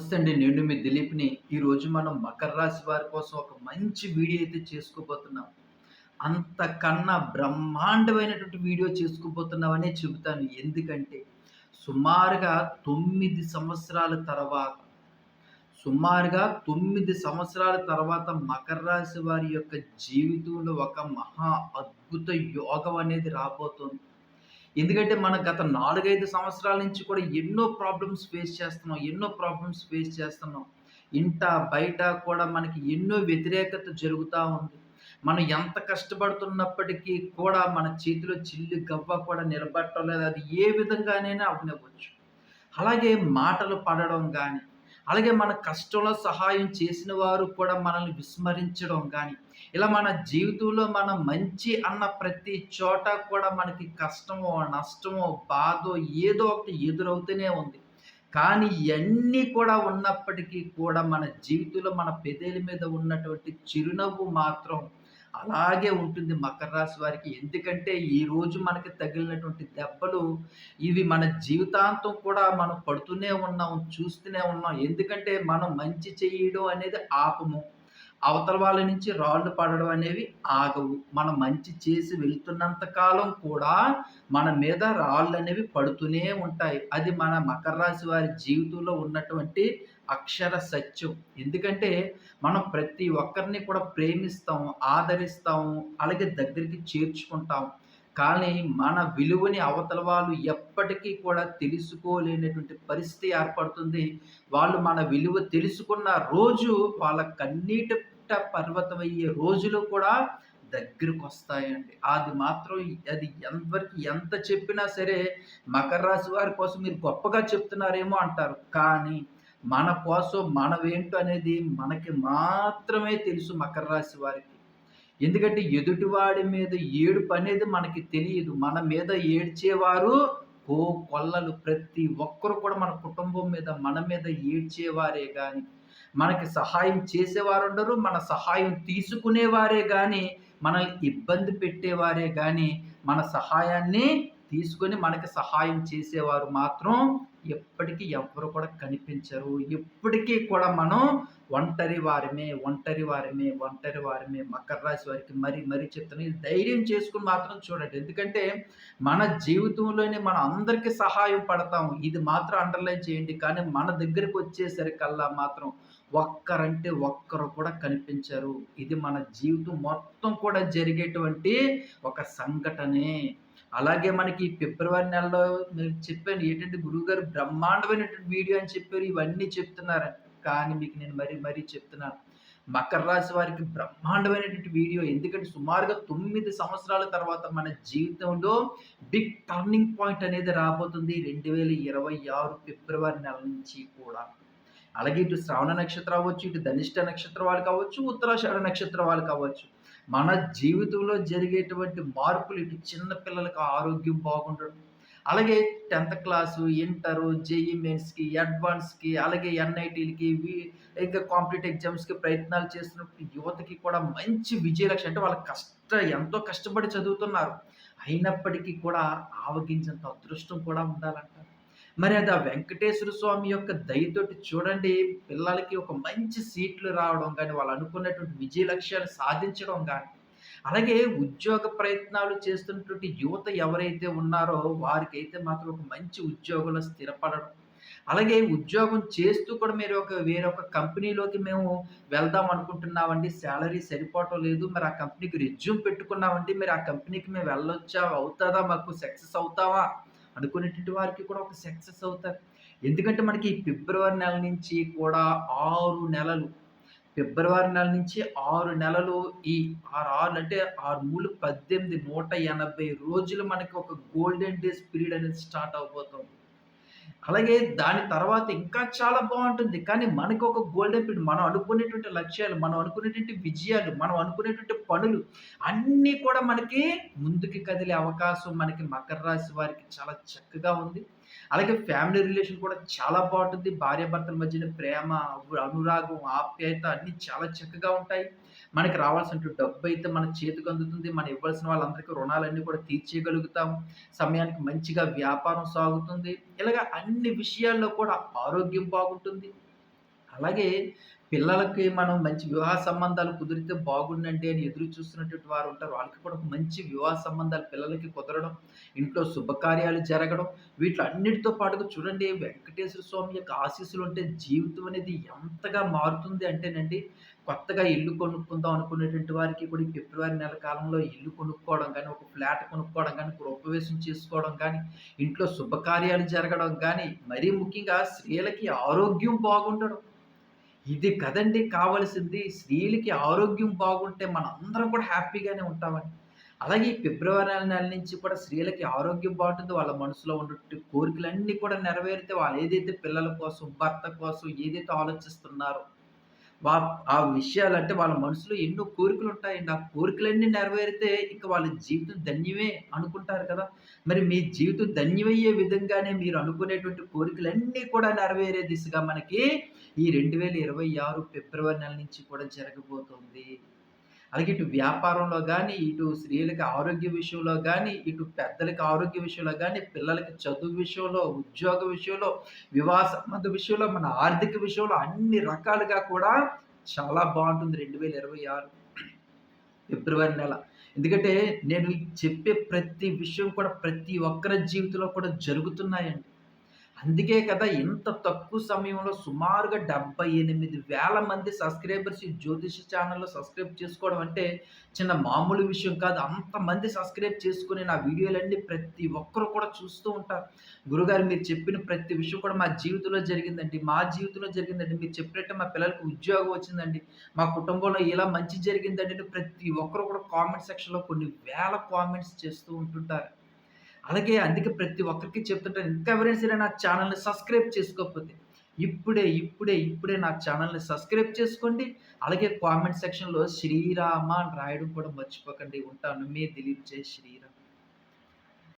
నమస్తే అండి. నేను మీ దిలీప్ని. ఈరోజు మనం మకర రాశి వారి కోసం ఒక మంచి వీడియో అయితే చేసుకోబోతున్నాం. అంతకన్నా బ్రహ్మాండమైనటువంటి వీడియో చేసుకోబోతున్నామనే చెబుతాను. ఎందుకంటే సుమారుగా తొమ్మిది సంవత్సరాల తర్వాత సుమారుగా తొమ్మిది సంవత్సరాల తర్వాత మకర రాశి వారి యొక్క జీవితంలో ఒక మహా అద్భుత యోగం అనేది రాబోతోంది. ఎందుకంటే మన గత నాలుగైదు సంవత్సరాల నుంచి కూడా ఎన్నో ప్రాబ్లమ్స్ ఫేస్ చేస్తున్నాం ఎన్నో ప్రాబ్లమ్స్ ఫేస్ చేస్తున్నాం. ఇంట బయట కూడా మనకి ఎన్నో వ్యతిరేకత జరుగుతూ ఉంది. మనం ఎంత కష్టపడుతున్నప్పటికీ కూడా మన చేతిలో చిల్లు గవ్వ కూడా నిలబడటం లేదు అది ఏ విధంగానైనా అవనివ్వచ్చు అలాగే మాటలు పడడం కానీ అలాగే మన కష్టంలో సహాయం చేసిన వారు కూడా మనల్ని విస్మరించడం కానీ ఇలా మన జీవితంలో మనం మంచి అన్న ప్రతి చోట కూడా మనకి కష్టమో నష్టమో బాధో ఏదో ఒకటి ఎదురవుతూనే ఉంది. కానీ ఇవన్నీ కూడా ఉన్నప్పటికీ కూడా మన జీవితంలో మన పెదేల మీద ఉన్నటువంటి చిరునవ్వు మాత్రం అలాగే ఉంటుంది మకర రాశి వారికి. ఎందుకంటే ఈరోజు మనకి తగిలినటువంటి దెబ్బలు ఇవి మన జీవితాంతం కూడా మనం పడుతూనే ఉన్నాం చూస్తూనే ఉన్నాం. ఎందుకంటే మనం మంచి చేయడం అనేది ఆపము. అవతల వాళ్ళ నుంచి రాళ్ళు పడడం అనేవి ఆగవు. మనం మంచి చేసి వెళ్తున్నంత కాలం కూడా మన మీద రాళ్ళు అనేవి పడుతూనే ఉంటాయి. అది మన మకర రాశి వారి జీవితంలో ఉన్నటువంటి అక్షర సత్యం. ఎందుకంటే మనం ప్రతి ఒక్కరిని కూడా ప్రేమిస్తాం ఆదరిస్తాం అలాగే దగ్గరికి చేర్చుకుంటాం కానీ మన విలువని అవతల వాళ్ళు ఎప్పటికీ కూడా తెలుసుకోలేనటువంటి పరిస్థితి ఏర్పడుతుంది. వాళ్ళు మన విలువ తెలుసుకున్న రోజు వాళ్ళ కన్నీటి పర్వతం అయ్యే రోజులు కూడా దగ్గరకు వస్తాయండి అది మాత్రం అది ఎంతవరకు ఎంత చెప్పినా సరే మకర రాశి వారి కోసం మీరు గొప్పగా చెప్తున్నారేమో అంటారు. కానీ మన కోసం మనవేంటో అనేది మనకి మాత్రమే తెలుసు మకర రాశి వారికి. ఎందుకంటే ఎదుటివాడి మీద ఏడుపు అనేది మనకి తెలియదు. మన మీద ఏడ్చేవారు కో కొల్లలు. ప్రతి ఒక్కరు కూడా మన కుటుంబం మీద మన మీద ఏడ్చేవారే కానీ మనకి సహాయం చేసేవారు ఉండరు. మన సహాయం తీసుకునేవారే కానీ మనల్ని ఇబ్బంది పెట్టేవారే కానీ మన సహాయాన్ని తీసుకొని మనకి సహాయం చేసేవారు మాత్రం ఎప్పటికీ ఎవ్వరు కూడా కనిపించరు. ఎప్పటికీ కూడా మనం ఒంటరి వారమే ఒంటరి వారమే ఒంటరి వారమే మకర రాశి వారికి మరి మరి చెప్తాను ఇది ధైర్యం చేసుకుని మాత్రం చూడండి. ఎందుకంటే మన జీవితంలోనే మనం అందరికీ సహాయం పడతాం ఇది మాత్రం అండర్లైన్ చేయండి. కానీ మన దగ్గరికి వచ్చేసరికల్లా మాత్రం ఒక్కరంటే ఒక్కరు కూడా కనిపించరు. ఇది మన జీవితం మొత్తం కూడా జరిగేటువంటి ఒక సంఘటనే. అలాగే మనకి ఫిబ్రవరి నెలలో మీరు చెప్పాను ఏంటంటే గురువుగారు బ్రహ్మాండమైనటువంటి వీడియో అని చెప్పారు ఇవన్నీ చెప్తున్నారు కానీ మీకు నేను మరీ మరీ చెప్తున్నాను. మకర రాశి వారికి బ్రహ్మాండమైనటువంటి వీడియో. ఎందుకంటే సుమారుగా తొమ్మిది సంవత్సరాల తర్వాత మన జీవితంలో బిగ్ టర్నింగ్ పాయింట్ అనేది రాబోతుంది రెండు వేల ఇరవై ఆరు ఫిబ్రవరి నెల నుంచి కూడా. అలాగే ఇటు శ్రావణ నక్షత్రం అవ్వచ్చు ఇటు ధనిష్ట నక్షత్రం వాళ్ళు కావచ్చు ఉత్తరాషాఢ నక్షత్రం వాళ్ళు కావచ్చు. మన జీవితంలో జరిగేటువంటి మార్పులు ఇటు చిన్న పిల్లలకు ఆరోగ్యం బాగుండడం అలాగే టెన్త్ క్లాసు ఇంటరు జేఈ మెయిన్స్కి అడ్వాన్స్కి అలాగే ఎన్ఐటీలకి ఇంకా కాంపిటేటివ్ ఎగ్జామ్స్కి ప్రయత్నాలు చేస్తున్నప్పుడు యువతకి కూడా మంచి విజయలక్ష్యం అంటే వాళ్ళ కష్ట ఎంతో కష్టపడి చదువుతున్నారు. అయినప్పటికీ కూడా ఆవగించేంత అదృష్టం కూడా ఉండాలంట. మరి అది ఆ వెంకటేశ్వర స్వామి యొక్క దయతోటి చూడండి పిల్లలకి ఒక మంచి సీట్లు రావడం కానీ వాళ్ళు అనుకున్నటువంటి విజయ లక్ష్యాలు సాధించడం కానీ అలాగే ఉద్యోగ ప్రయత్నాలు చేస్తున్నటువంటి యువత ఎవరైతే ఉన్నారో వారికి అయితే మాత్రం ఒక మంచి ఉద్యోగంలో స్థిరపడడం. అలాగే ఉద్యోగం చేస్తూ కూడా మీరు ఒక వేరొక కంపెనీలోకి మేము వెళ్దాం అనుకుంటున్నామండి శాలరీ సరిపోవటం లేదు మరి ఆ కంపెనీకి రెజ్యూమ్ పెట్టుకున్నామండి మరి ఆ కంపెనీకి మేము వెళ్ళొచ్చా అవుతుందా మాకు సక్సెస్ అవుతావా అనుకునేటువంటి వారికి కూడా ఒక సక్సెస్ అవుతారు. ఎందుకంటే మనకి ఫిబ్రవరి నెల నుంచి కూడా ఆరు నెలలు ఫిబ్రవరి నెల నుంచి ఆరు నెలలు ఈ ఆరు ఆరు అంటే ఆరు మూడు పద్దెనిమిది నూట ఎనభై రోజులు మనకి ఒక గోల్డెన్ డేస్ పీరియడ్ అనేది స్టార్ట్ అవబోతుంది. అలాగే దాని తర్వాత ఇంకా చాలా బాగుంటుంది. కానీ మనకు ఒక గోల్డెన్ పీరియడ్ మనం అనుకునేటువంటి లక్ష్యాలు మనం అనుకునేటువంటి విజయాలు మనం అనుకునేటువంటి పనులు అన్నీ కూడా మనకి ముందుకి కదిలే అవకాశం మనకి మకర రాశి వారికి చాలా చక్కగా ఉంది. అలాగే ఫ్యామిలీ రిలేషన్ కూడా చాలా బాగుంటుంది. భార్యాభర్తల మధ్యన ప్రేమ అనురాగం ఆప్యాయత అన్నీ చాలా చక్కగా ఉంటాయి. మనకి రావాల్సిన డబ్బు అయితే మన చేతికి అందుతుంది. మనం ఇవ్వాల్సిన వాళ్ళందరికీ రుణాలన్నీ కూడా తీర్చేయగలుగుతాం. సమయానికి మంచిగా వ్యాపారం సాగుతుంది. ఇలాగ అన్ని విషయాల్లో కూడా ఆరోగ్యం బాగుంటుంది. అలాగే పిల్లలకి మనం మంచి వివాహ సంబంధాలు కుదిరితే బాగుండండి అని ఎదురు చూస్తున్నటువంటి వారు ఉంటారు. వాళ్ళకి కూడా మంచి వివాహ సంబంధాలు పిల్లలకి కుదరడం, ఇంట్లో శుభకార్యాలు జరగడం, వీటిలన్నిటితో పాటుగా చూడండి వెంకటేశ్వర స్వామి యొక్క ఆశీస్సులు ఉంటే జీవితం అనేది ఎంతగా మారుతుంది అంటేనండి, కొత్తగా ఇల్లు కొనుక్కుందాం అనుకునేటువంటి వారికి కూడా ఈ ఫిబ్రవరి నెల కాలంలో ఇల్లు కొనుక్కోవడం కానీ ఒక ఫ్లాట్ కొనుక్కోవడం కానీ గృహప్రవేశం చేసుకోవడం కానీ ఇంట్లో శుభకార్యాలు జరగడం కానీ మరీ ముఖ్యంగా స్త్రీలకి ఆరోగ్యం బాగుండడం. ఇది కదండీ కావాల్సింది. స్త్రీలకి ఆరోగ్యం బాగుంటే మనందరం కూడా హ్యాపీగానే ఉంటామని. అలాగే ఈ ఫిబ్రవరి నెల నుంచి కూడా స్త్రీలకి ఆరోగ్యం బాగుంటుంది వాళ్ళ మనసులో ఉన్నటువంటి కోరికలన్నీ కూడా నెరవేరితే వాళ్ళు ఏదైతే పిల్లల కోసం, భర్త కోసం ఏదైతే ఆలోచిస్తున్నారో వా ఆ విషయాలంటే వాళ్ళ మనసులో ఎన్నో కోరికలు ఉంటాయండి ఆ కోరికలన్నీ నెరవేరితే ఇంక వాళ్ళ జీవితం ధన్యమే అనుకుంటారు కదా! మరి మీ జీవితం ధన్యమయ్యే విధంగానే మీరు అనుకునేటువంటి కోరికలన్నీ కూడా నెరవేరే దిశగా మనకి ఈ 2026 ఫిబ్రవరి నెల నుంచి కూడా జరగబోతోంది అలాగే ఇటు వ్యాపారంలో కానీ ఇటు స్త్రీలకి ఆరోగ్య విషయంలో కానీ ఇటు పెద్దలకి ఆరోగ్య విషయంలో కానీ పిల్లలకి చదువు విషయంలో, ఉద్యోగ విషయంలో, వివాహ సంబంధ విషయంలో, మన ఆర్థిక విషయంలో అన్ని రకాలుగా కూడా చాలా బాగుంటుంది రెండు వేల ఇరవై ఆరు ఫిబ్రవరి నెల. ఎందుకంటే నేను చెప్పే ప్రతి విషయం కూడా ప్రతి ఒక్కరి జీవితంలో కూడా జరుగుతున్నాయండి. అందుకే కదా ఇంత తక్కువ సమయంలో సుమారుగా 78,000 మంది సబ్‌స్క్రైబర్స్ ఈ జ్యోతిష ఛానల్లో సబ్‌స్క్రైబ్ చేసుకోవడం అంటే చిన్న మామూలు విషయం కాదు. అంతమంది సబ్‌స్క్రైబ్ చేసుకుని నా వీడియోలన్నీ ప్రతి ఒక్కరు కూడా చూస్తూ ఉంటారు. గురుగారు మీరు చెప్పిన ప్రతి విషయం కూడా మా జీవితంలో జరిగిందండి. మా జీవితంలో జరిగిందండి. మీరు చెప్పినట్టే మా పిల్లలకు ఉద్యోగం వచ్చిందండి. మా కుటుంబంలో ఇలా మంచి జరిగిందండి ప్రతి ఒక్కరు కూడా కామెంట్ సెక్షన్‌లో కొన్ని వేల కామెంట్స్ చేస్తూ ఉంటుంటారు. అలాగే అందుకే ప్రతి ఒక్కరికి చెప్తుంటాను. ఇంకా ఎవరైనా సరే నా ఛానల్ని సబ్‌స్క్రైబ్ చేసుకోకపోతే ఇప్పుడే, ఇప్పుడే, ఇప్పుడే నా ఛానల్ని సబ్‌స్క్రైబ్ చేసుకోండి. అలాగే కామెంట్ సెక్షన్‌లో శ్రీరామ అని రాయడం కూడా మర్చిపోకండి. ఉంటాను. మీ దిలీప్ జై శ్రీరామ్.